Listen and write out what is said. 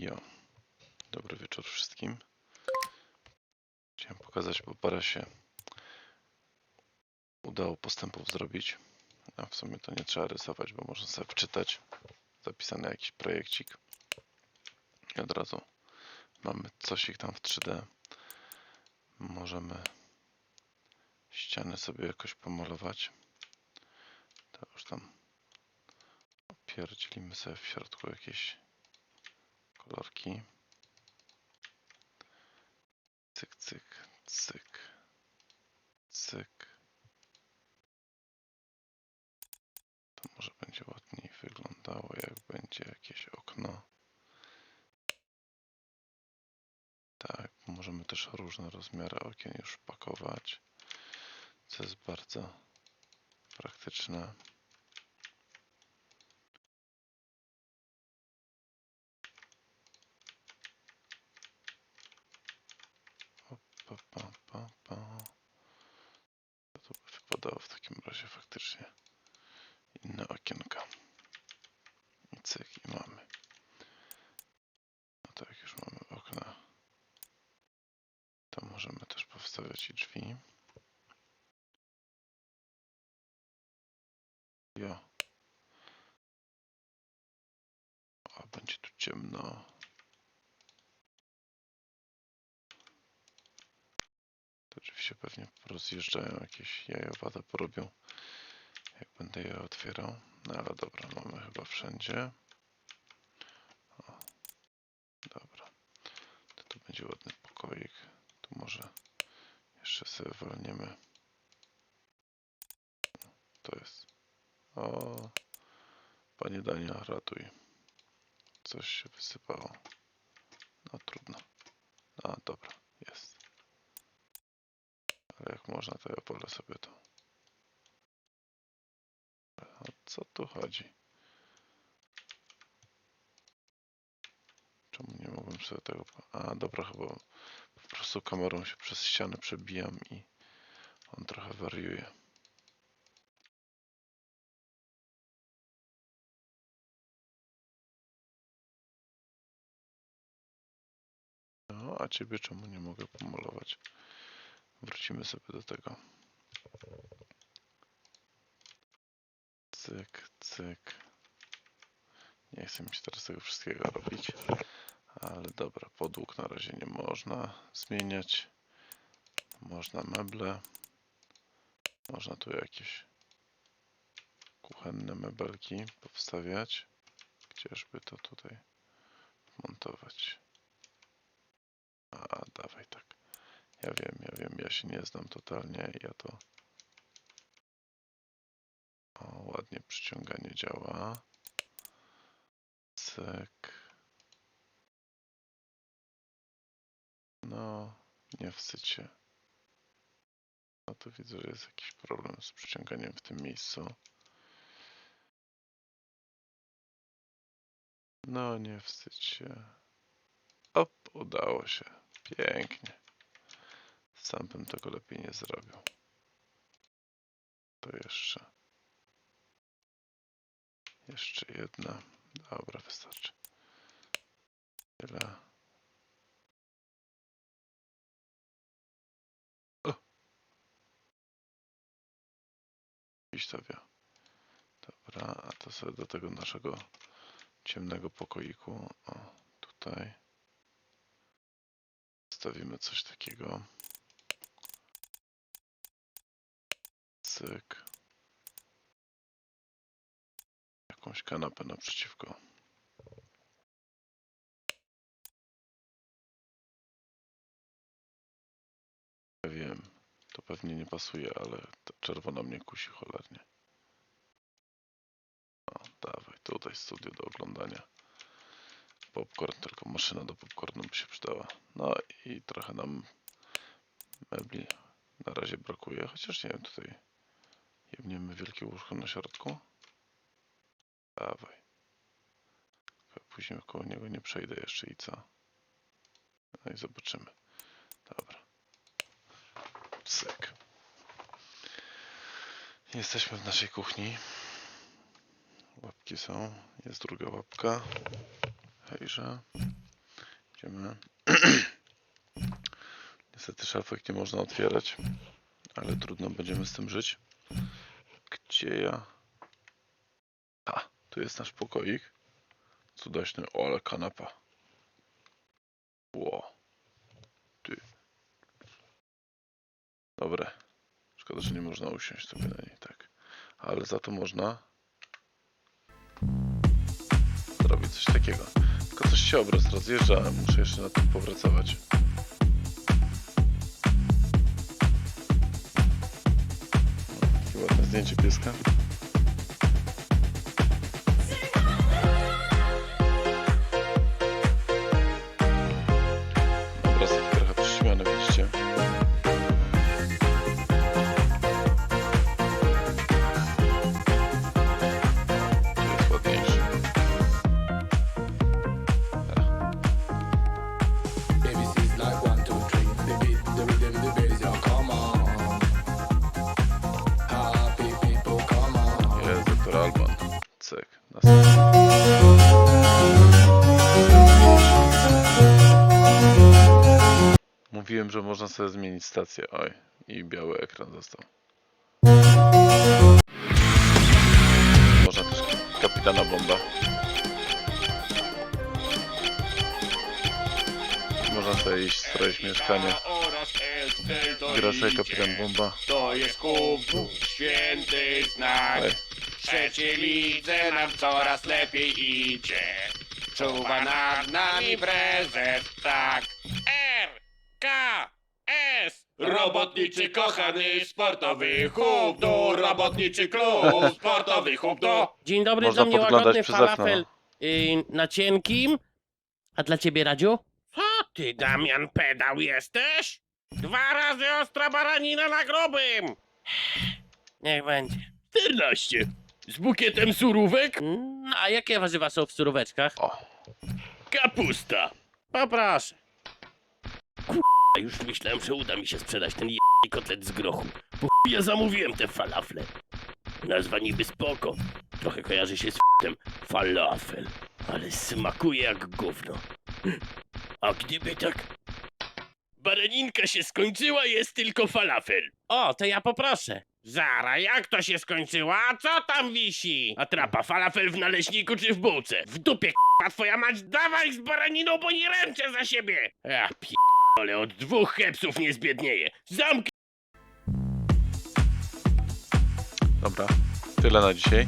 Jo. Dobry wieczór wszystkim. Chciałem pokazać, bo parę się udało postępów zrobić. A w sumie to nie trzeba rysować, bo można sobie wczytać zapisany jakiś projekcik. I od razu mamy coś ich tam w 3D. Możemy ściany sobie jakoś pomalować. To już tam opierdzielimy sobie w środku jakieś kolorki. Cyk, cyk, cyk, cyk. To może będzie ładniej wyglądało, jak będzie jakieś okno. Tak, możemy też różne rozmiary okien już pakować, co jest bardzo praktyczne. Pa, pa, pa, pa. To by wypadało w takim razie faktycznie inne okienka. I cyk, i mamy. No tak, już mamy okna. To możemy też powstawiać i drzwi. Jo. A będzie tu ciemno. To drzwi się pewnie rozjeżdżają, jakieś jajowate porobią, jak będę je otwierał. No ale dobra, mamy chyba wszędzie. O, dobra. To tu będzie ładny pokoik. Może jeszcze sobie walniemy. To jest. O, panie Dania, ratuj. Coś się wysypało. No trudno. A, dobra, jest. Ale jak można, to ja wolę sobie to. O co tu chodzi? Czemu nie mogłem sobie tego... A, dobra, chyba po prostu kamerą się przez ścianę przebijam i on trochę wariuje. No, a ciebie czemu nie mogę pomalować? Wrócimy sobie do tego. Cyk, cyk. Nie chcę mi się teraz tego wszystkiego robić. Dobra, podłóg na razie nie można zmieniać. Można meble. Można tu jakieś kuchenne mebelki powstawiać. Gdzieżby to tutaj montować? A, dawaj tak. Ja wiem, ja wiem, ja się nie znam totalnie. Ja to. O, ładnie przyciąganie działa. Cyk. Nie się. No tu widzę, że jest jakiś problem z przyciąganiem w tym miejscu. No, nie wstydź się. Op, udało się. Pięknie. Sam bym tego lepiej nie zrobił. To jeszcze. Jeszcze jedna. Dobra, wystarczy. Tyle. Sobie. Dobra, a to sobie do tego naszego ciemnego pokoiku. O, tutaj. Stawimy coś takiego. Cyk. Jakąś kanapę naprzeciwko. Wiem, to pewnie nie pasuje, ale ta czerwona mnie kusi cholernie. O, dawaj, tutaj studio do oglądania. Popcorn, tylko maszyna do popcornu by się przydała. No i trochę nam mebli na razie brakuje, chociaż nie wiem, tutaj jebniemy wielkie łóżko na środku. Dawaj. Później koło niego nie przejdę jeszcze i co? No i zobaczymy. Dobra. Cyk. Jesteśmy w naszej kuchni. Łapki są. Jest druga łapka. Hejże. Idziemy. Niestety szafek nie można otwierać, ale trudno będziemy z tym żyć. Gdzie ja? A, tu jest nasz pokoik. Cudośny, o ale kanapa. Ło. Ty. Dobre. Szkoda, że nie można usiąść sobie na niej, tak. Ale za to można zrobić coś takiego. Tylko coś się obraz rozjeżdża, muszę jeszcze nad tym powracować. O, Takie zdjęcie pieska. Mówiłem, że można sobie zmienić stację. Oj, i biały ekran został. Można też kapitana bomba. Można sobie iść stroić mieszkanie. Gra sobie kapitan bomba. To jest kup, święty znak. Ej, Trzeciej lidze nam coraz lepiej idzie. Czuwa nad nami prezes, tak. R, K, S. Robotniczy kochany sportowy hub do robotniczy klub sportowy hub do Dzień dobry, Można do mnie podglądać łagodny przez okno, no. falafel y, na cienkim. A dla ciebie, Radziu? Co ty, Damian, pedał jesteś? Dwa razy ostra baranina na grobym! Niech będzie. 14. Z bukietem surówek? Mm, a jakie warzywa są w suróweczkach? o, Kapusta. Poproszę. A już myślałem, że uda mi się sprzedać ten jebany kotlet z grochu. Bo ja zamówiłem te falafle. Nazwa niby spoko. Trochę kojarzy się z f***em. Falafel. Ale smakuje jak gówno. A gdyby tak... Baraninka się skończyła, jest tylko falafel. O, to ja poproszę. Zara, jak to się skończyła? A co tam wisi? Atrapa falafel w naleśniku czy w bułce? W dupie k***a twoja mać, dawaj z baraniną, bo nie ręczę za siebie! Ja ale od dwóch hepsów nie zbiednieje. Zamk... dobra. Tyle na dzisiaj.